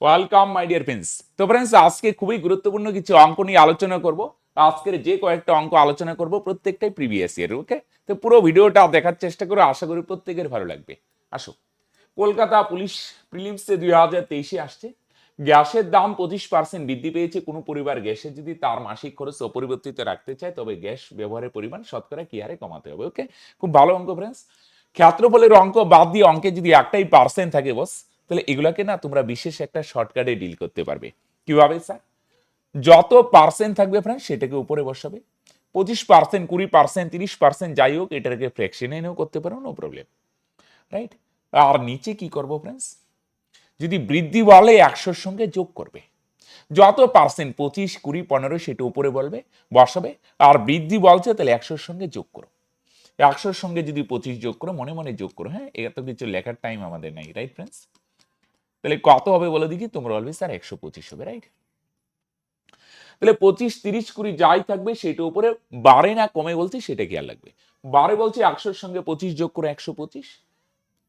Welcome my dear friends তো friends আজকে খুবই গুরুত্বপূর্ণ কিছু অঙ্ক নিয়ে আলোচনা করব। আজকের যে কয়েকটা অঙ্ক আলোচনা করব প্রত্যেকটাই প্রিভিয়াস ইয়ার ওকে তো পুরো ভিডিওটা দেখার চেষ্টা করো, আশা করি প্রত্যেকের ভালো লাগবে। আসো। কলকাতা পুলিশ প্রিলিমসে দুই হাজার তেইশে আসছে। গ্যাসের দাম পঁচিশ পার্সেন্ট বৃদ্ধি পেয়েছে। কোনো পরিবার গ্যাসে যদি তার মাসিক খরচ অপরিবর্তিত রাখতে চায়, তবে গ্যাস ব্যবহারের পরিমাণ শতকরা কি হারে কমাতে হবে ওকে খুব ভালো অঙ্ক ফ্রেন্ডস ক্ষেত্রফলের অঙ্ক বাদ দিয়ে অঙ্কে যদি একটাই পার্সেন্ট থাকে বস তাহলে এগুলাকে না তোমরা বিশেষ একটা শর্টকাটে ডিল করতে পারবে। কীভাবে স্যার যত পার্সেন্ট থাকবে ফ্রেন্ড সেটাকে উপরে বসাবে। পঁচিশ পার্সেন্ট কুড়ি পার্সেন্ট তিরিশ পার্সেন্ট যাই হোক, এটাকে ফ্র্যাকশনে এনেও করতে পারো নো প্রবলেম রাইট আর নিচে কি করব ফ্রেন্ডস যদি বৃদ্ধি বলে একশোর সঙ্গে যোগ করবে। যত পার্সেন্ট পঁচিশ, কুড়ি, পনেরো, সেটা উপরে বলবে, বসাবে, আর বৃদ্ধি বলছে, তাহলে একশোর সঙ্গে যোগ করো। একশোর সঙ্গে যদি পঁচিশ যোগ করো, মনে মনে যোগ করো হ্যাঁ? এত কিছু লেখার টাইম আমাদের নাই রাইট ফ্রেন্ডস তাহলে কত হবে বলে দেখি? তোমরা বলবে, স্যার, একশো পঁচিশ হবে রাইট তাহলে পঁচিশ, তিরিশ, কুড়ি যাই থাকবে সেটা উপরে বাড়ে না কমে বলছে সেটা খেয়াল লাগবে? বারে বলছে একশোর সঙ্গে পঁচিশ যোগ করে একশো পঁচিশ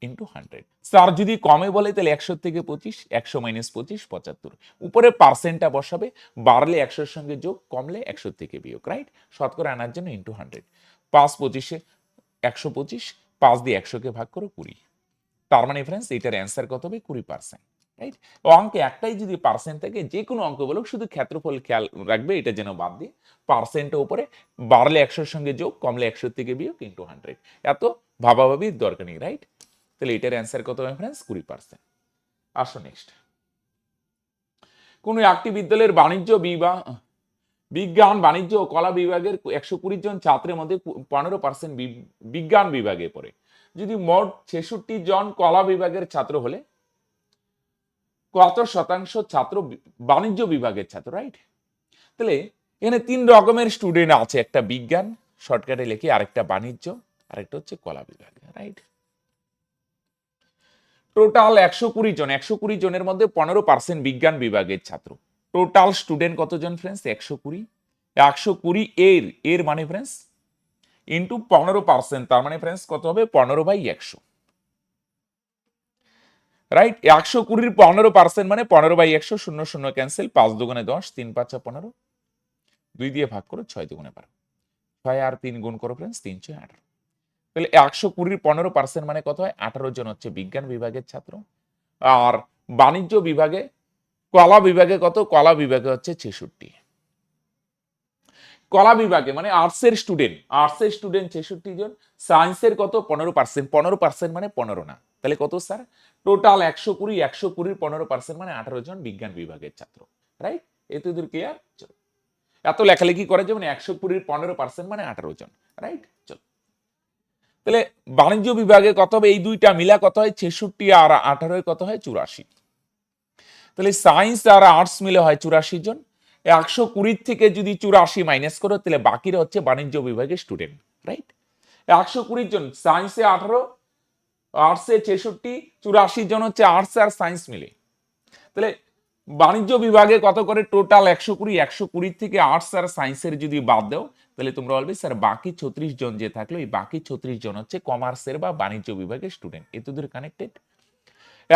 ইন্টু হান্ড্রেড স্যার যদি কমে বলে, তাহলে একশো থেকে পঁচিশ, একশো মাইনাস পঁচিশ, পঁচাত্তর। উপরে পার্সেন্টটা বসাবে, বাড়লে একশোর সঙ্গে যোগ, কমলে একশো থেকে বিয়োগ রাইট শতকরা আনার জন্য ইন্টু হান্ড্রেড পাঁচ পঁচিশে একশো পঁচিশ, পাঁচ দিয়ে একশোকে ভাগ করো কুড়ি। তার মানে ফ্রেন্ডস এটার অ্যান্সার কত হবে? কুড়ি পার্সেন্ট রাইট অঙ্কে একটাই যদি পার্সেন্ট থাকে, যে কোনো অঙ্ক বলুক, শুধু ক্ষেত্রফল খেয়াল রাখবে, এটা যেন বাদ দিয়ে পার্সেন্টের উপরে, বাড়লে একশোর সঙ্গে যোগ, কমলে একশো থেকে বিয়োগ ইন্টু হান্ড্রেড এত ভাবাভাবির দরকার নেই রাইট তাহলে এটার অ্যান্সার কত হবে ফ্রেন্ডস কুড়ি পার্সেন্ট আসো নেক্সট কোনো একটি বিদ্যালয়ের বাণিজ্য বিভাগ বিজ্ঞান, বাণিজ্য ও কলা বিভাগের একশো কুড়ি জন ছাত্রের মধ্যে পনেরো পার্সেন্ট বিজ্ঞান বিভাগে পড়ে। যদি মোট ছেষট্টি জন কলা বিভাগের ছাত্র হলে, কত শতাংশ ছাত্র বাণিজ্য বিভাগের ছাত্র রাইট তাহলে এখানে তিন রকমের স্টুডেন্ট আছে, একটা বিজ্ঞান শর্টকাটে লিখে, আরেকটা বাণিজ্য, আরেকটা হচ্ছে কলা বিভাগ রাইট টোটাল একশো কুড়ি জন, একশো কুড়ি জনের মধ্যে পনেরো পার্সেন্ট বিজ্ঞান বিভাগের ছাত্র। টোটাল স্টুডেন্ট কতজন ফ্রেন্ডস একশো কুড়ি। একশো কুড়ি এর এর মানে ফ্রেন্ডস ইন্টু পনেরো পার্সেন্ট তার মানে ফ্রেন্ডস কত হবে? পনেরো বাই একশো। রাইট একশো কুড়ির পনেরো পার্সেন্ট মানে পনেরো বাই একশো, শূন্য শূন্য ক্যান্সেল পাঁচ দুগুণে দশ, তিন পাঁচা পনেরো। দুই দিয়ে ভাগ করো, ছয় দুগুণে বারো। ছয় আর তিন গুণ করো ফ্রেন্ডস তিন ছয় আঠারো। তাহলে একশো কুড়ির পনেরো পার্সেন্ট মানে কত হয়? আঠারো জন হচ্ছে বিজ্ঞান বিভাগের ছাত্র। আর বাণিজ্য বিভাগে কলা বিভাগে কত? কলা বিভাগে হচ্ছে ছেষট্টি। কলা বিভাগে মানে আর্টসের স্টুডেন্ট আর্টসের স্টুডেন্ট ছেষট্টি জন সায়েন্সের কত? পনেরো পার্সেন্ট পনেরো পার্সেন্ট মানে পনেরো না। তাহলে কত স্যার টোটাল একশো কুড়ি, একশো কুড়ির পনেরো পার্সেন্ট মানে আঠারো জন বিজ্ঞান বিভাগের ছাত্র রাইট এতে দূর ক্লিয়ার চলো। এত লেখালেখি করে যে মানে একশো কুড়ির পনেরো পার্সেন্ট মানে আঠারো জন রাইট চলো। তাহলে বাণিজ্য বিভাগে কত হবে? এই দুইটা মিলা কত হয়? ছেষট্টি আর আঠারোয় কত হয়? চুরাশি। তাহলে সায়েন্স আর আর্টস মিলে হয় চুরাশি জন। একশো কুড়ির থেকে যদি চুরাশি মাইনাস করো, তাহলে বাকিরা হচ্ছে বাণিজ্য বিভাগের স্টুডেন্ট রাইট একশো কুড়ির জন সায়েন্সে আঠারো আর্টসে ছেষট্টি, চুরাশি জন হচ্ছে আর্টস আর সায়েন্স মিলে। তাহলে বাণিজ্য বিভাগে কত করে টোটাল একশো কুড়ি? একশো কুড়ির থেকে আর্টস আর সায়েন্সের যদি বাদ দাও, তাহলে তোমরা বলবে, স্যার, বাকি ছত্রিশ জন যে থাকল, এই বাকি ছত্রিশ জন হচ্ছে কমার্সের বা বাণিজ্য বিভাগের স্টুডেন্ট এত দূর কানেক্টেড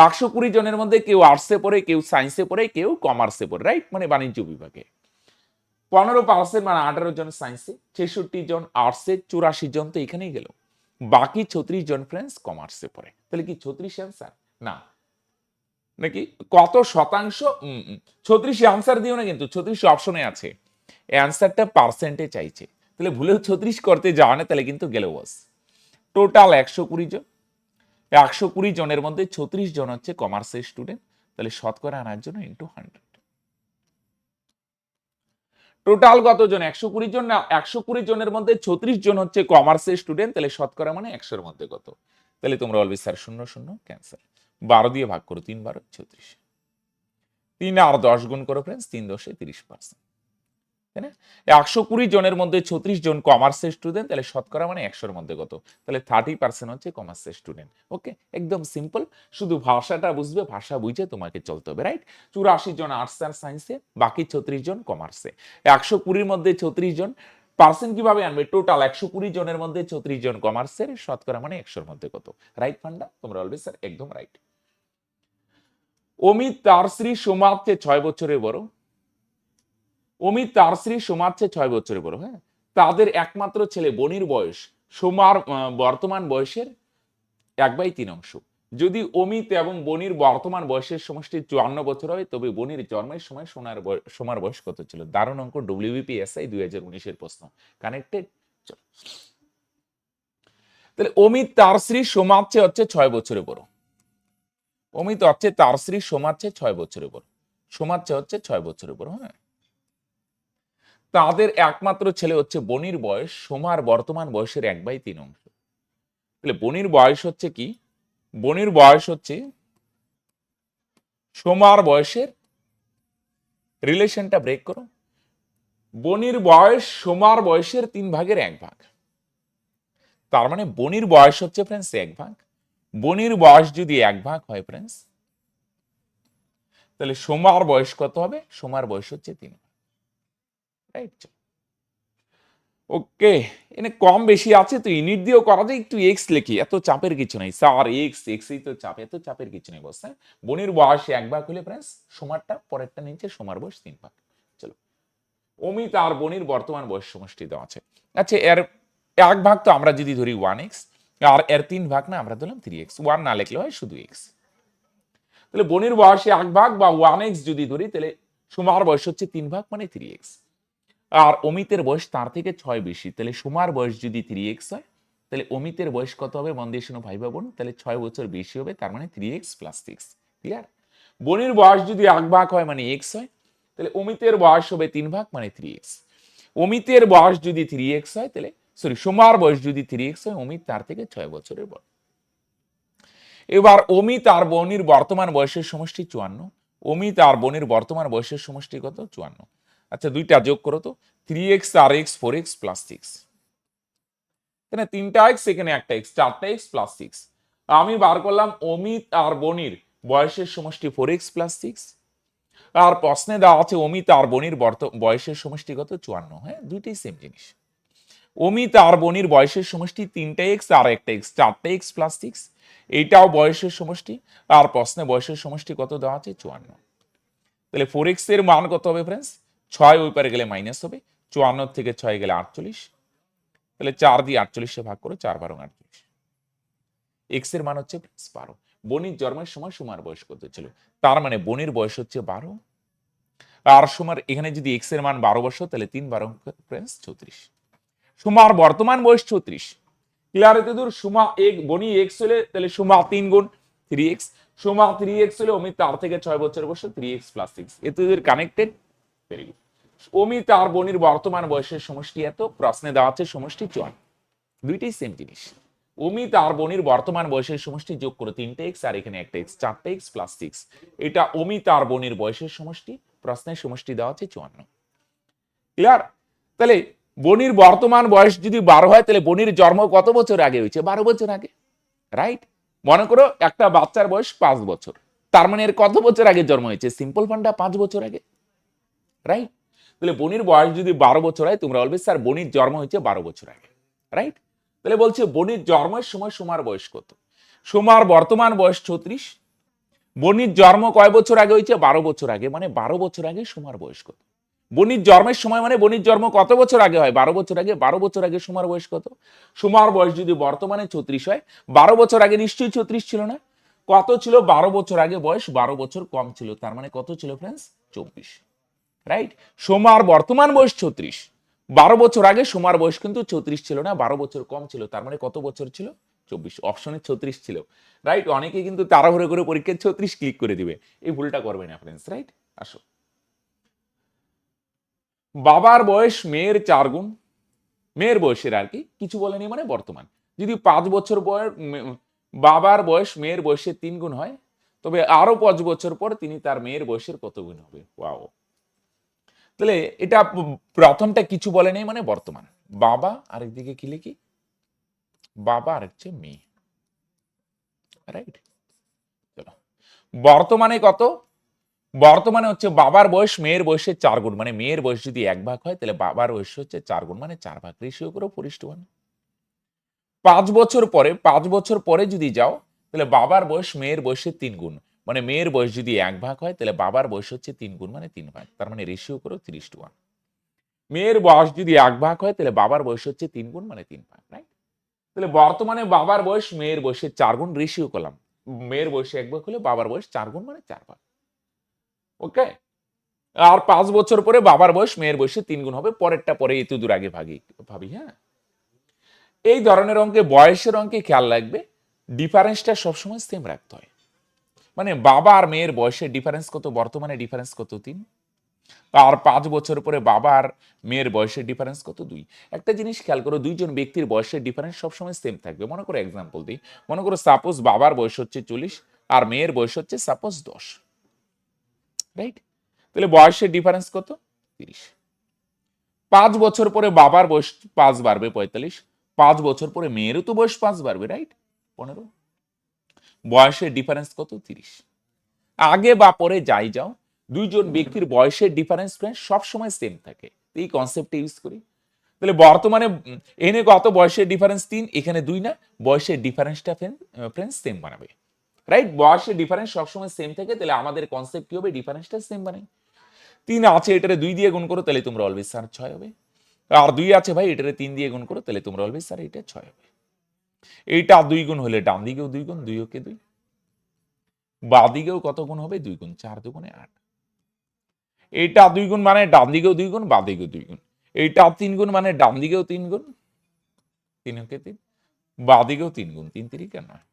একশো কুড়ি জনের মধ্যে কেউ আর্টসে পড়ে, কেউ সায়েন্সে পড়ে, কেউ কমার্সে পড়ে রাইট মানে বাণিজ্য বিভাগে। পনেরো পার্সেন্ট মানে আঠারো জন সায়েন্সে, ছেষট্টি জন আর্টসে, চুরাশি জন তো এখানেই গেল। বাকি ছত্রিশ জন ফ্রেন্ডস কমার্সে পড়ে। তাহলে কি ছত্রিশ অ্যান্সার না। নাকি? কত শতাংশ? ছত্রিশ অ্যান্সার দিও না কিন্তু, ছত্রিশ অপশনে আছে। অ্যান্সারটা পার্সেন্টে চাইছে। তাহলে ভুলেও ছত্রিশ করতে যাওয়া না, তাহলে কিন্তু গেল বস। টোটাল একশো কুড়ি জন। একশো কুড়ি জনের মধ্যে ছত্রিশ জন হচ্ছে কমার্সের স্টুডেন্ট তাহলে শতকরা আনার জন্য ইন্টু হান্ড্রেড টোটাল কতজন একশো কুড়ি জন না, একশো কুড়ি জনের মধ্যে ছত্রিশ জন হচ্ছে কমার্সের স্টুডেন্ট তাহলে শতকরা মানে একশোর মধ্যে কত? তাহলে তোমরা বলবে, স্যার, শূন্য শূন্য ক্যান্সেল বারো দিয়ে ভাগ করো, তিন বারো, ছত্রিশ। তিন আর দশ গুণ করো ফ্রেন্ডস তিন দশে তিরিশ পার্সেন্ট তাই না? একশো কুড়ি জনের মধ্যে ছত্রিশ জন কমার্সের স্টুডেন্ট তাহলে শতকরা মানে একশোর মধ্যে কত? তাহলে থার্টি পার্সেন্ট হচ্ছে কমার্সের স্টুডেন্ট ওকে একদম সিম্পল শুধু ভাষাটা বুঝবে, ভাষা বুঝে তোমাকে চলতে হবে রাইট চুরাশি জন আর্টস আর সায়েন্সে বাকি ছত্রিশ জন কমার্সে একশো কুড়ির মধ্যে ছত্রিশ জন পার্সেন্ট কীভাবে আনবে? টোটাল একশো কুড়ি জনের মধ্যে ছত্রিশ জন কমার্সের শতকরা মানে একশোর মধ্যে কত? রাইট ফান্ডা? তোমরা বলবে স্যার একদম রাইট অমিত, তার স্ত্রী সোমার ছয় বছরের বড়। অমিত তার স্ত্রী সোমার চেয়ে ছয় বছরের বড় হ্যাঁ? তাদের একমাত্র ছেলে বনির বয়স, সোমার বর্তমান বয়সের এক বাই তিন অংশ। যদি অমিত এবং বনির বর্তমান বয়সের সমষ্টি চুয়ান্ন বছর হয়, তবে বনির জন্মের সময় সোনার সোমার বয়স কত ছিল? দারুণ অঙ্ক ডব্লিউবিপি এসআই দুই হাজার উনিশের প্রশ্ন। কানেক্টেড তাহলে অমিত তার স্ত্রী সোমার চেয়ে হচ্ছে ছয় বছরে বড়। অমিত হচ্ছে তার স্ত্রী সোমার চেয়ে ছয় বছরে বড়। সোমার চেয়ে হচ্ছে ছয় বছরে বড় হ্যাঁ? তাদের একমাত্র ছেলে হচ্ছে বনির বয়স, সোমার বর্তমান বয়সের এক বাই তিন অংশ। তাহলে বনির বয়স হচ্ছে কি? বনির বয়স হচ্ছে সোমার বয়সের রিলেশনটা ব্রেক করো। বনির বয়স সোমার বয়সের তিন ভাগের এক ভাগ। তার মানে বনির বয়স হচ্ছে ফ্রেন্ডস এক ভাগ। বনির বয়স যদি এক ভাগ হয় ফ্রেন্ডস তাহলে সোমার বয়স কত হবে? সোমার বয়স হচ্ছে তিন। রাইট ওকে, এনে কম বেশি আছে তো ইউনিট দিয়েও করা যায়, একটু এক্স লিখি, এত চাপের কিছু নেই। স্যার এক্স এক্সই তো চাপ, এত চাপের কিছু নেই বস হ্যাঁ? বনির বয়স এক ভাগ হলে সোমারটা, পরেরটা নিচে সোমার বয়স তিন ভাগ। চলো। অমিত আর বনির বর্তমান বয়স সমষ্টি দেওয়া আছে। আচ্ছা এর এক ভাগ তো আমরা যদি ধরি ওয়ান এক্স আর এর তিন ভাগ না, আমরা ধরলাম থ্রি এক্স ওয়ান না লিখলে হয় শুধু এক্স তাহলে বনির বয়সে এক ভাগ বা ওয়ান এক্স যদি ধরি, তাহলে সুমার বয়স হচ্ছে তিন ভাগ মানে থ্রি এক্স আর অমিতের বয়স তার থেকে ছয় বেশি। তাহলে সুমার বয়স যদি থ্রি এক্স হয়, তাহলে অমিতের বয়স কত হবে? দিয়ে শোনো ভাই বোন, তাহলে ছয় বছর বেশি হবে, তার মানে three x plus six clear বনির বয়স যদি এক ভাগ হয় মানে এক্স হয়, তাহলে অমিতের বয়স হবে তিন ভাগ মানে থ্রি এক্স অমিতের বয়স যদি থ্রি এক্স হয়, তাহলে সরি সোমার বয়স যদি থ্রি এক্স হয়, অমিত তার থেকে ছয় বছরের বড়। এবার অমিত আর বনির বর্তমান বয়সের সমষ্টি চুয়ান্ন। অমিত আর বনির বর্তমান বয়সের সমষ্টি কত? চুয়ান্ন। আচ্ছা দুইটা যোগ করো তো। থ্রি এক্স আর x four x plus six এখানে তিনটা এক্স এখানে একটা এক্স চারটা এক্স প্লাস সিক্স আমি বার করলাম অমিত আর বনির বয়সের সমষ্টি ফোর এক্স প্লাস সিক্স আর প্রশ্নে দেওয়া আছে অমিত আর বনির বর্ত- বয়সের সমষ্টি কত? চুয়ান্ন। হ্যাঁ দুইটাই সেম জিনিস। অমিত আর বনির বয়সের সমষ্টি তিনটা এক্স আর একটা এক্স চারটা এক্স প্লাস সিক্স এইটাও বয়সের সমষ্টি। আর প্রশ্নে বয়সের সমষ্টি কত দেওয়া আছে? চুয়ান্ন। তাহলে ফোর এক্সের মান কত হবে ফ্রেন্ডস ছয় ওই পারে গেলে মাইনাস হবে, চুয়ান্ন থেকে ছয় গেলে আটচল্লিশ, তাহলে চার দিয়ে আটচল্লিশে ভাগ করে চার বারো আটচল্লিশ। এক্সের মান হচ্ছে প্লাস বারো। বনির জন্মের সময় সুমার বয়স কত ছিল? তার মানে বনির বয়স হচ্ছে বারো। আর সুমার এখানে যদি এক্সের মান বারো বছর তাহলে তিন বারো ফ্রেন্ডস চৌত্রিশ সুমার বর্তমান বয়স চৌত্রিশ ক্লিয়ার হতে দূর, সুমা এক বনি এক্স হলে, তাহলে সুমা তিন গুণ three x Suma three x হলে অমিত তার থেকে ছয় বছর বয়স থ্রি এক্স প্লাস সিক্স এতে কানেক্টেড ভেরি গুড অমিত আর বনির বর্তমান বয়সের সমষ্টি এত? প্রশ্নে দেওয়া আছে সমষ্টি চুয়ান্ন। দুইটাই সেম জিনিস। অমিত আর বনির বর্তমান বয়সের সমষ্টি যোগ করে তিনটে এক্স আর এখানে একটা এক্স চারটে এক্স প্লাস সিক্স এটা অমিত আর বনির বয়সের সমষ্টি। প্রশ্নের সমষ্টি দেওয়া আছে চুয়ান্ন। ক্লিয়ার তাহলে বনির বর্তমান বয়স যদি বারো হয়, তাহলে বনির জন্ম কত বছর আগে হয়েছে? বারো বছর আগে। রাইট মনে করো একটা বাচ্চার বয়স পাঁচ বছর। তার মানে এর কত বছর আগে জন্ম হয়েছে? সিম্পল ফান্ডা পাঁচ বছর আগে। রাইট তাহলে বনির বয়স যদি বারো বছর হয়, তোমরা বলবে, স্যার বনির জন্ম হয়েছে বারো বছর আগে. রাইট তাহলে বলছে বনির জন্মের সময় সোমার বয়স কত? সোমার বর্তমান বয়স ছত্রিশ। বনির জন্ম কয় বছর আগে হয়েছে? বারো বছর আগে। মানে বারো বছর আগে সোমার বয়স কত? বনির জন্মের সময় মানে বনির জন্ম কত বছর আগে হয়? বারো বছর আগে। বারো বছর আগে সোমার বয়স কত? সোমার বয়স যদি বর্তমানে ছত্রিশ হয়, বারো বছর আগে নিশ্চয়ই ছত্রিশ ছিল না? কত ছিল? বারো বছর আগে বয়স বারো বছর কম ছিল। তার মানে কত ছিল ফ্রেন্ডস চব্বিশ। রাইট সোমার বর্তমান বয়স ছত্রিশ। বারো বছর আগে সোমার বয়স কিন্তু চৌত্রিশ ছিল না, বারো বছর কম ছিল। তার মানে কত বছর ছিল? চব্বিশ। অপশনে ছত্রিশ ছিল। রাইট অনেকে কিন্তু তাড়াহুড়ো করে পরীক্ষায় ছত্রিশ ক্লিক করে দিবে। এই ভুলটা করবে না ফ্রেন্ডস রাইট আসো। বাবার বয়স মেয়ের চার গুণ। মেয়ের বয়সের আর কি? কিছু বলেনি মানে বর্তমান। যদি পাঁচ বছর বয়স বাবার বয়স মেয়ের বয়সের তিন গুণ হয়, তবে আরও পাঁচ বছর পর তিনি তার মেয়ের বয়সের কত গুণ হবে? ওয়াও তাহলে এটা প্রথমটা কিছু বলে নেই মানে বর্তমান। বাবা আরেকদিকে কি লিখি? বাবা আর হচ্ছে মেয়ে। রাইট চলো। বর্তমানে কত? বর্তমানে হচ্ছে বাবার বয়স, মেয়ের বয়সের চার গুণ। মানে মেয়ের বয়স যদি এক ভাগ হয়, তাহলে বাবার বয়স হচ্ছে চার গুণ। মানে চার ভাগ রেশিও করে পরিষ্ঠ পাঁচ বছর পরে, পাঁচ বছর পরে যদি যাও, তাহলে বাবার বয়স, মেয়ের বয়সের তিন গুণ। মানে মেয়ের বয়স যদি এক ভাগ হয়, তাহলে বাবার বয়স হচ্ছে তিন গুণ মানে তিন ভাগ। তার মানে রেশিও করো তিরিশ টু ওয়ান মেয়ের বয়স যদি এক ভাগ হয়, তাহলে বাবার বয়স হচ্ছে তিন গুণ মানে তিন ভাগ রাইট তাহলে বর্তমানে বাবার বয়স, মেয়ের বয়সের চার গুণ রেশিও করলাম। মেয়ের বয়সে এক ভাগ হলে বাবার বয়স চার গুণ মানে চার ভাগ। ওকে আর পাঁচ বছর পরে বাবার বয়স, মেয়ের বয়সে তিন গুণ হবে, পরেরটা পরে এত দূর আগে ভাগি, ভাবি হ্যাঁ? এই ধরনের অঙ্কে, বয়সের অঙ্কে খেয়াল রাখবে ডিফারেন্সটা সবসময় সেম রাখতে হয়। মানে বাবা আর মেয়ের বয়সের ডিফারেন্স কত, বর্তমানে ডিফারেন্স কত তিন? আর পাঁচ বছর পরে বাবা আর মেয়ের বয়সের ডিফারেন্স কত দুই? একটা জিনিস খেয়াল করো, দুইজন ব্যক্তির বয়সের ডিফারেন্স সবসময় সেম থাকবে। মনে করো এক্সাম্পল দিই। মনে করো সাপোজ বাবার বয়স হচ্ছে চল্লিশ, আর মেয়ের বয়স হচ্ছে সাপোজ দশ। রাইট তাহলে বয়সের ডিফারেন্স কত? তিরিশ। পাঁচ বছর পরে বাবার বয়স পাঁচ বাড়বে পঁয়তাল্লিশ, পাঁচ বছর পরে মেয়েরও তো বয়স পাঁচ বাড়বে রাইট পনেরো। বয়সের ডিফারেন্স কত? তিরিশ। আগে বা পরে যাই যাও, দুইজন ব্যক্তির বয়সের ডিফারেন্স ফ্রেন্ড সবসময় সেম থাকে। এই কনসেপ্টটা ইউজ করি। তাহলে বর্তমানে এনে কত বয়সের ডিফারেন্স তিন, এখানে দুই না, বয়সের ডিফারেন্সটা ফ্রেন্ডস সেম বানাবে। রাইট বয়সের ডিফারেন্স সবসময় সেম থাকে, তাহলে আমাদের কনসেপ্ট কি হবে? ডিফারেন্সটা সেম বানাই। তিন আছে, এটারে দুই দিয়ে গুণ করো, তাহলে তোমরা অলওয়েজ স্যার ছয় হবে। আর দুই আছে ভাই, এটারে তিন দিয়ে গুণ করো, তাহলে তোমরা অলওয়েজ স্যার এটা ছয় হবে। এইটা দুই গুণ হলে ডান দিকেও দুই গুণ, দুই ওকে দুই। বা দিকেও কত গুণ হবে? দুই গুণ, চার দুগুণে আট। এইটা দুই গুণ মানে ডান দিকেও দুই গুণ, বা দিকেও দুই গুণ। এইটা তিন গুণ মানে ডান দিকেও তিন গুণ, তিন ওকে তিন। বা দিকেও তিন গুণ, তিন তিরিকা নয়।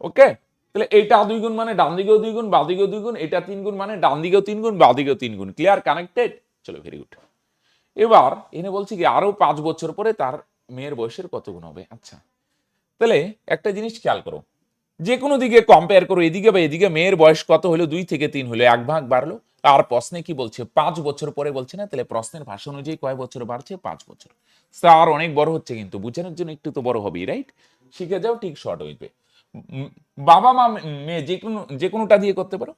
ওকে? তাহলে এইটা দুই গুণ মানে ডান দিকেও দুই গুণ, বা দিকেও দুই গুণ, এটা তিন গুণ মানে ডান দিকেও তিন গুণ, বা দিকেও তিন গুণ। ক্লিয়ার কানেক্টেড চলো ভেরি গুড এবার এনে বলছি কি, আরও পাঁচ বছর পরে তার মেয়ের বয়সের কত গুণ হবে? আচ্ছা। তাহলে একটা জিনিস খেয়াল করো। যে কোনো দিকে কম্পেয়ার করো, এদিকে বা এদিকে মেয়ের বয়স কত হলো, দুই থেকে তিন হলো, এক ভাগ বাড়লো, আর প্রশ্নে কি বলছে? পাঁচ বছর পরে বলছে না? তাহলে প্রশ্নের ভাষা অনুযায়ী কয় বছর বাড়ছে? পাঁচ বছর। স্যার, অনেক বড় হচ্ছে কিন্তু, বুঝানোর জন্য একটু তো বড় হবেই রাইট শিখে যাও, ঠিক শর্ট হইবে বাবা মা মেয়ে যে কোনো যে কোনোটা দিয়ে করতে পারো।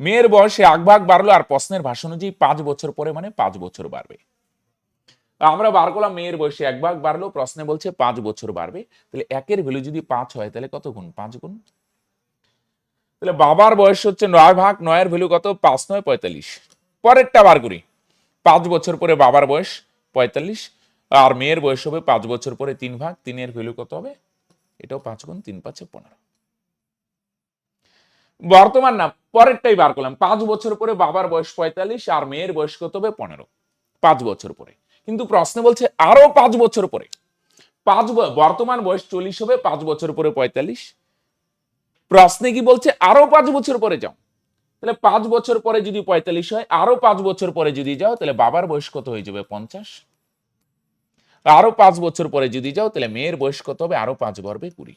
মেয়ের বয়সে এক ভাগ বাড়লো, আর প্রশ্নের ভাষা অনুযায়ী পাঁচ বছর পরে মানে পাঁচ বছর বাড়বে। আমরা বার করলাম মেয়ের বয়সে এক ভাগ বাড়লো, প্রশ্নে বলছে পাঁচ বছর বাড়বে। তাহলে একের ভ্যালু যদি পাঁচ হয়, তাহলে কত গুণ? পাঁচ গুণ? তাহলে বাবার বয়স হচ্ছে নয় ভাগ, নয়ের ভ্যালু কত? পাঁচ নয়, পঁয়তাল্লিশ। পরেরটা বার করি। পাঁচ বছর পরে বাবার বয়স পঁয়তাল্লিশ, আর মেয়ের বয়স হবে পাঁচ বছর পরে তিন ভাগ, তিনের ভ্যালু কত হবে? এটাও পাঁচ গুণ, তিন পাঁচে পনেরো। বর্তমান না, পরেরটাই বার করলাম। পাঁচ বছর পরে বাবার বয়স পঁয়তাল্লিশ, আর মেয়ের বয়স কত হবে? পনেরো। পাঁচ বছর পরে। কিন্তু প্রশ্নে বলছে আরও পাঁচ বছর পরে। পাঁচ বর্তমান বয়স চল্লিশ হবে, পাঁচ বছর পরে পঁয়তাল্লিশ। প্রশ্নে কি বলছে আরও পাঁচ বছর পরে যাও। তাহলে পাঁচ বছর পরে যদি পঁয়তাল্লিশ হয়, আরও পাঁচ বছর পরে যদি যাও, তাহলে বাবার বয়স কত হয়ে যাবে? পঞ্চাশ। আরও পাঁচ বছর পরে যদি যাও, তাহলে মেয়ের বয়স কত হবে? আরও পাঁচ বাড়বে কুড়ি।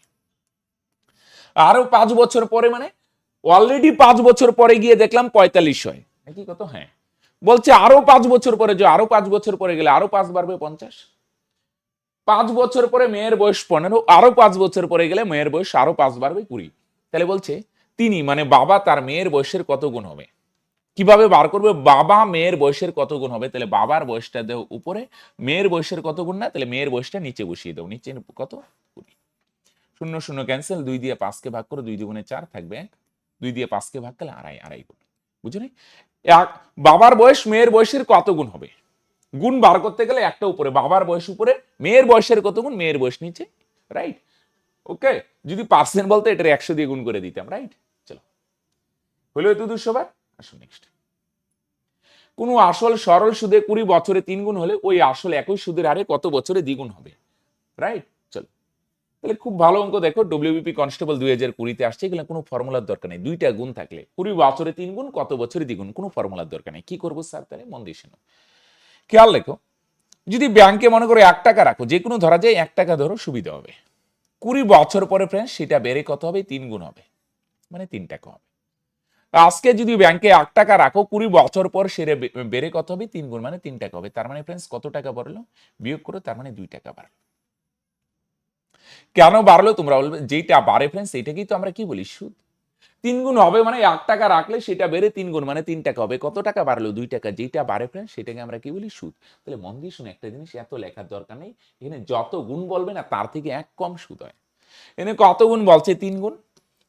আরও পাঁচ বছর পরে মানে অলরেডি পাঁচ বছর পরে গিয়ে দেখলাম পঁয়তাল্লিশ হয়। নাকি কত হ্যাঁ। বলছে আরও পাঁচ বছর পরে যে আরও পাঁচ বছর পরে গেলে আরও পাঁচ বাড়বে পঞ্চাশ? পাঁচ বছর পরে মেয়ের বয়স পনেরো, আরও পাঁচ বছর পরে গেলে মেয়ের বয়স আরও পাঁচ বাড়বে কুড়ি। তাহলে বলছে, তিনি মানে বাবা তার মেয়ের বয়সের কত গুণ হবে? কীভাবে বার করবে? বাবা মেয়ের বয়সের কত গুণ হবে? তাহলে বাবার বয়সটা দেও উপরে, মেয়ের বয়সের কত গুণ না? তাহলে মেয়ের বয়সটা নিচে বসিয়ে দাও। নিচে কত? কুড়ি। শূন্য শূন্য ক্যান্সেল দুই দিয়ে পাঁচকে ভাগ করো, দুই দুগুণে চার থাকবে দুই দিয়ে পাঁচকে ভাগ করলে আড়াই আড়াই গুণ। বুঝলি? এক, বাবার বয়স মেয়ের বয়সের কত গুণ হবে? গুণ বার করতে গেলে একটা উপরে, বাবার বয়স উপরে, মেয়ের বয়সের কত গুণ, মেয়ের বয়স নিচে রাইট ওকে যদি পার্সেন্ট বলতে এটার একশো দিয়ে গুণ করে দিতাম রাইট চলো। হলো এত দুশো বার, আসো নেক্সট কোনো আসল সরল সুদে কুড়ি বছরে তিন গুণ হলে ওই আসল একই সুদের হারে কত বছরে দ্বিগুণ হবে রাইট তাহলে খুব ভালো অঙ্ক দেখো ডব্লিউবিপি কনস্টেবল দুই হাজার কুড়িতে আসছে, এগুলো কোনো ফর্মুলার দরকার নেই। দুইটা গুণ থাকলে, কুড়ি বছরে তিন গুণ, কত বছরে দ্বিগুণ, কোনো ফর্মুলার দরকার নেই। কি করব স্যার তাহলে? মন দিয়ে শোনো। খেয়াল রেখো, যদি ব্যাংকে মনে করো এক টাকা রাখো, যে কোনো ধরা যায় এক টাকা ধরো, সুবিধা হবে। কুড়ি বছর পরে ফ্রেন্ড সেটা বেড়ে কত হবে? তিন গুণ হবে। মানে তিন টাকা হবে। আজকে যদি ব্যাংকে এক টাকা রাখো, কুড়ি বছর পর সেরে বেড়ে কত হবে? তিন গুণ মানে তিন টাকা হবে। তার মানে ফ্রেন্ডস কত টাকা বাড়লো? বিয়োগ করো, তার মানে দুই টাকা বাড়লো। কেন বাড়লো? তোমরা বলবে, যেটা বাড়ে ফ্রেন্ডস এইটাকেই তো আমরা কি বলি? সুদ। তিন গুণ হবে মানে এক টাকা রাখলে সেটা বেড়ে তিন গুণ মানে তিন টাকা হবে। কত টাকা বাড়লো? দুই টাকা। যেটা বাড়ে ফ্রেন্ড সেটাকে আমরা কি বলি? সুদ। তাহলে মন দিয়ে শুনে একটা জিনিস, এত লেখার দরকার নেই। এখানে যত গুণ বলবে না, তার থেকে এক কম সুদ হয়। এখানে কত গুণ বলছে? তিন গুণ।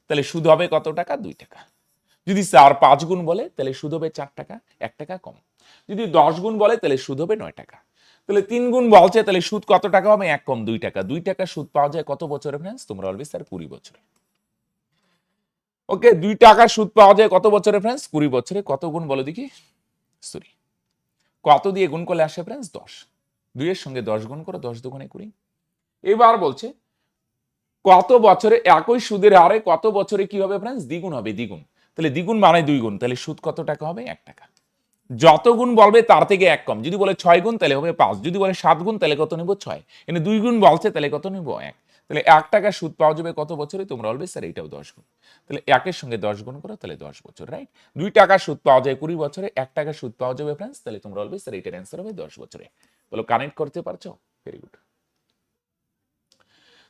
তাহলে সুদ হবে কত টাকা? দুই টাকা। যদি চার, পাঁচ গুণ বলে, তাহলে সুদ হবে চার টাকা। এক টাকা কম। যদি দশ গুণ বলে, তাহলে সুদ হবে নয় টাকা। তাহলে তিন গুণ বলছে তাহলে সুদ কত টাকা হবে? এক কম দুই টাকা। দুই টাকা সুদ পাওয়া যায় কত বছরে ফ্রেন্ডস তোমরা বলবে স্যার কুড়ি বছরে ওকে দুই টাকার সুদ পাওয়া যায় কত বছরে ফ্রেন্ডস কুড়ি বছরে। কত গুণ বলো দেখি? সরি কত দিয়ে গুণ করলে আসে ফ্রেন্ডস দশ। দুইয়ের সঙ্গে দশ গুণ করো, দশ দুগুণে কুড়ি। এবার বলছে, কত বছরে একই সুদের হারে কত বছরে কি হবে ফ্রেন্ডস দ্বিগুণ হবে, দ্বিগুণ। তাহলে দ্বিগুণ মানে দুই গুণ। তাহলে সুদ কত টাকা হবে? এক টাকা। যত গুণ বলবে, তার থেকে এক কম। যদি বলে ছয় গুণ, তাহলে হবে পাঁচ। যদি বলে সাত গুণ, তাহলে কত নিব? ছয়। এনে দুই গুণ বলছে, তাহলে কত নিব? এক। তাহলে এক টাকা সুদ পাওয়া যাবে কত বছরে? তোমরা বলবে, স্যার, এটাও দশ গুণ। তাহলে একের সঙ্গে দশ গুণ করো, তাহলে দশ বছর রাইট দুই টাকা সুদ পাওয়া যায় কুড়ি বছরে, এক টাকা সুদ পাওয়া যাবে ফ্রেন্ডস তাহলে তোমরা বলবে, স্যার, এটার অ্যান্সার হবে দশ বছরে। বলো কানেক্ট করতে পারছ? ভেরি গুড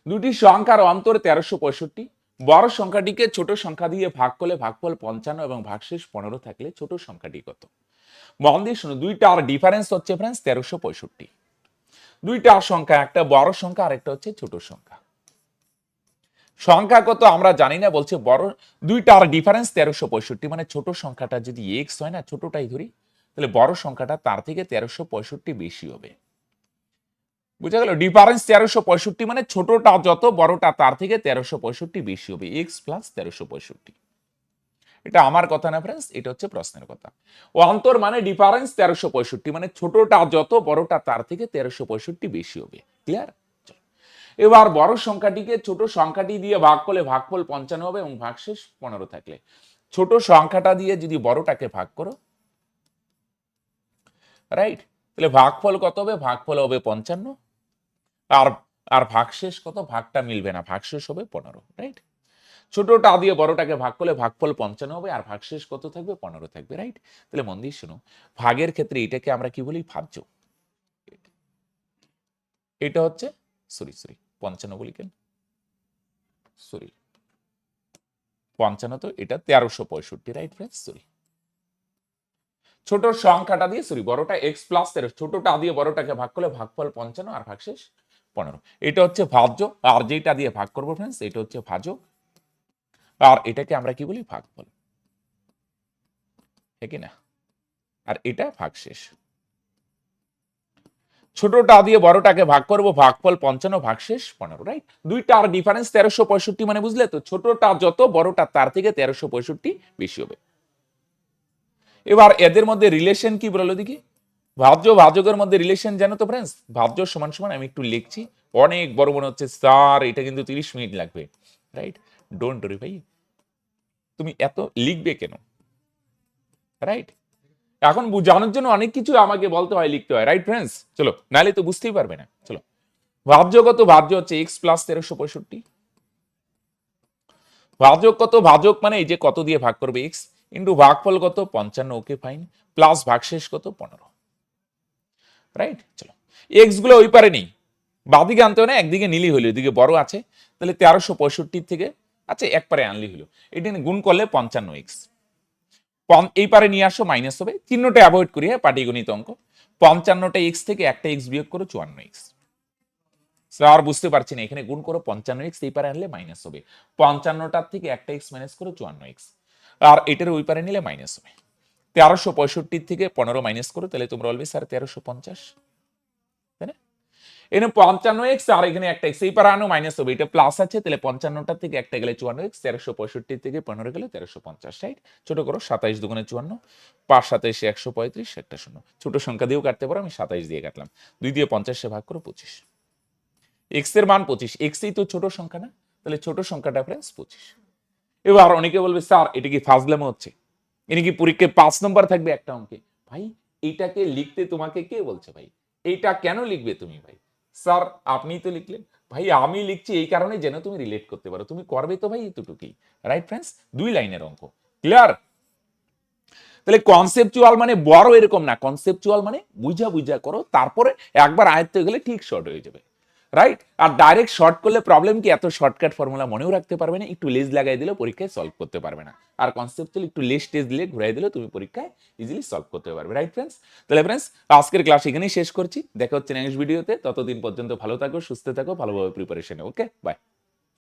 দুটি সংখ্যার অন্তর তেরোশো পঁয়ষট্টি। বড় সংখ্যাটিকে ছোট সংখ্যা দিয়ে ভাগ করলে ভাগফল পঞ্চান্ন এবং ভাগশেষ পনেরো থাকলে ছোট সংখ্যাটি কত? মন দুইটার ডিফারেন্স হচ্ছে ফ্রেন্ডস তেরোশো পঁয়ষট্টি। দুইটা সংখ্যা, একটা বড় সংখ্যা আর একটা হচ্ছে ছোট সংখ্যা। সংখ্যা কত আমরা জানি না, বলছে বড় দুইটার ডিফারেন্স তেরোশো পঁয়ষট্টি মানে ছোট সংখ্যাটা যদি এক্স হয় না, ছোটটাই ধরি, তাহলে বড় সংখ্যাটা তার থেকে তেরোশো পঁয়ষট্টি বেশি হবে। বুঝা গেল? ডিফারেন্স তেরোশো পঁয়ষট্টি মানে ছোটটা যত, বড়টা তার থেকে তেরোশো পঁয়ষট্টি বেশি হবে এক্স প্লাস তেরোশো পঁয়ষট্টি। এটা আমার কথা না ফ্রেন্ডস এটা হচ্ছে প্রশ্নের কথা। অন্তর মানে ডিফারেন্স তেরোশো পঁয়ষট্টি মানে ছোটটা যত, বড়টা তার থেকে তেরোশো পঁয়ষট্টি বেশি হবে। ক্লিয়ার এবার বড় সংখ্যাটিকে ছোট সংখ্যাটি দিয়ে ভাগ করলে ভাগফল পঞ্চান্ন হবে এবং ভাগশেষ পনেরো থাকলে। ছোট সংখ্যাটা দিয়ে যদি বড়টাকে ভাগ করো রাইট তাহলে ভাগফল কত হবে? ভাগফল হবে পঞ্চান্ন। আর আর ভাগশেষ কত? ভাগটা মিলবে না, ভাগশেষ হবে পনেরো রাইট ছোটটা দিয়ে বড়টাকে ভাগ করলে ভাগফল পঞ্চান্ন হবে, আর ভাগশেষ কত থাকবে? পনেরো থাকবে রাইট তাহলে মন দিয়ে শুনো ভাগের ক্ষেত্রে এটাকে আমরা কি বলি? ভাজ্য। এটা হচ্ছে সরি সরি, পঞ্চান্ন বলি কেন? সরি। পঞ্চান্ন তো এটা তেরোশো পঁয়ষট্টি রাইট ফ্রেন্ডস সরি। ছোট সংখ্যাটা দিয়ে, সরি, বড়টা এক্স প্লাস তেরো, ছোটটা দিয়ে বড়টাকে ভাগ করলে ভাগফল পঞ্চান্ন আর ভাগশেষ পনেরো। এটা হচ্ছে ভাজ্য, আর যেটা দিয়ে ভাগ করব ফ্রেন্ডস এটা হচ্ছে ভাজক। আর এটাকে আমরা কি বলি? ভাগফল ঠিক না? আর এটা ভাগশেষ ছোটটা দিয়ে বড়টাকে ভাগ করব, ভাগফল পঞ্চান্ন ভাগশেষ পনেরো রাইট দুইটার ডিফারেন্স তেরোশো পঁয়ষট্টি মানে বুঝলে তো? ছোটটা যত, বড়টা তার থেকে তেরোশো পঁয়ষট্টি বেশি হবে। এবার এদের মধ্যে রিলেশন কি বলো দেখি? ভাজ্য ভাজকের মধ্যে রিলেশন জানো তো ফ্রেন্ডস ভাজ্য সমান সমান আমি একটু লিখছি। অনেক বড় মনে হচ্ছে, স্যার, এটা কিন্তু তিরিশ মিনিট লাগবে রাইট ডোন্ট ডরি ভাই। তুমি এত লিখবে কেন? রাইট এখন জানার জন্য অনেক কিছু আমাকে বলতে হয়, লিখতে হয়। রাইট ফ্রেন্ডস চলো, নাহলে তো বুঝতেই পারবে না। চলো। ভাজ্য কত ভাজ্য হচ্ছে এক্স প্লাস তেরোশো পঁয়ষট্টি। ভাজক কত ভাজক মানে এই যে কত দিয়ে ভাগ করবে এক্স ইন্টু ভাগফল কত? পঞ্চান্ন ওকে ফাইন প্লাস ভাগশেষ কত? পনেরো। রাইট চলো। এক্সগুলো ওই পারে নেই। বাদিকে আনতে হবে না একদিকে নিলি হলো এদিকে বড় আছে। তাহলে তেরোশো পঁয়ষট্টির থেকে আচ্ছা এক পারে আনলি হলো। এটা গুণ করলে পঞ্চান্ন এক্স এই পারে নিয়ে আসো, মাইনাস হবে। চিহ্নটা অ্যাভয়েড করি হ্যাঁ পাটিগণিত অঙ্ক। পঞ্চান্নটা এক্স থেকে একটা এক্স বিয়োগ করো চুয়ান্ন এক্স স্যার বুঝতে পারছি না, এখানে গুণ করো পঞ্চান্ন এক্স এই পারে আনলে মাইনাস হবে। পঞ্চান্নটার থেকে একটা এক্স মাইনাস করো চুয়ান্ন এক্স আর এটার ওই পারে নিলে মাইনাস হবে। তেরোশো পঁয়ষট্টির থেকে পনেরো মাইনাস করো, তাহলে তোমরা বলবে স্যার তেরোশো পঞ্চাশ। এখানে পঞ্চান্ন এক্স আর এখানে একটা এক্স এই পারে আনো মাইনাস হবে। এটা প্লাস আছে, তাহলে পঞ্চান্নটার থেকে একটা গেলে চুয়ান্ন এক্স তেরোশো পঁয়ষট্টির থেকে পনেরো গেলে তেরোশো পঞ্চাশ রাইট ছোট করো, সাতাইশ দুগুণে চুয়ান্ন, পাঁচ সাতাইশে, একশো পঁয়ত্রিশ, একটা শূন্য। ছোট সংখ্যা দিয়েও কাটতে পারো, আমি সাতাইশ দিয়ে কাটলাম। দুই দিয়ে পঞ্চাশে ভাগ করো, পঁচিশ। এক্সের মান পঁচিশ এক্সই তো ছোট সংখ্যা না, তাহলে ছোট সংখ্যাটা ফ্রেন্ডস পঁচিশ। এবার অনেকে বলবে, স্যার, এটা কি ফাজলামো হচ্ছে? এটা কি পরীক্ষায় পাঁচ নম্বর থাকবে একটা অঙ্কে? ভাই, এটাকে লিখতে তোমাকে কে বলছে ভাই? এটা কেন লিখবে তুমি ভাই? স্যার আপনি তো লিখলেন। ভাই, আমি লিখছি এই কারণে যেন তুমি রিলেট করতে পারো। তুমি করবে তো ভাই এতটুকুই। রাইট ফ্রেন্ডস দুই লাইনের অঙ্ক। ক্লিয়ার তাহলে কনসেপচুয়াল মানে বড় এরকম না। কনসেপচুয়াল মানে বুঝা বুঝা করো, তারপরে একবার আয়ত্ত গেলে ঠিক শর্ট হয়ে যাবে। রাইট আর ডাইরেক্ট শর্ট করলে প্রবলেম কি? এত শর্টকাট ফর্মুলা মনেও রাখতে পারবে না, একটু লেজ লাগাই দিলে পরীক্ষায় সলভ করতে পারবে না। আর কনসেপ্টুয়াল একটু লেস টেস্ট দিলে ঘুরাই দিলে তুমি পরীক্ষায় ইজিলি সলভ করতে পারবে। রাইট ফ্রেন্ডস তাহলে ফ্রেন্ডস আজকের ক্লাস এখানেই শেষ করছি। দেখা হচ্ছে নেক্সট ভিডিওতে ততদিন পর্যন্ত ভালো থাকো, সুস্থ থাকো, ভালোভাবে প্রিপারেশনে ওকে বাই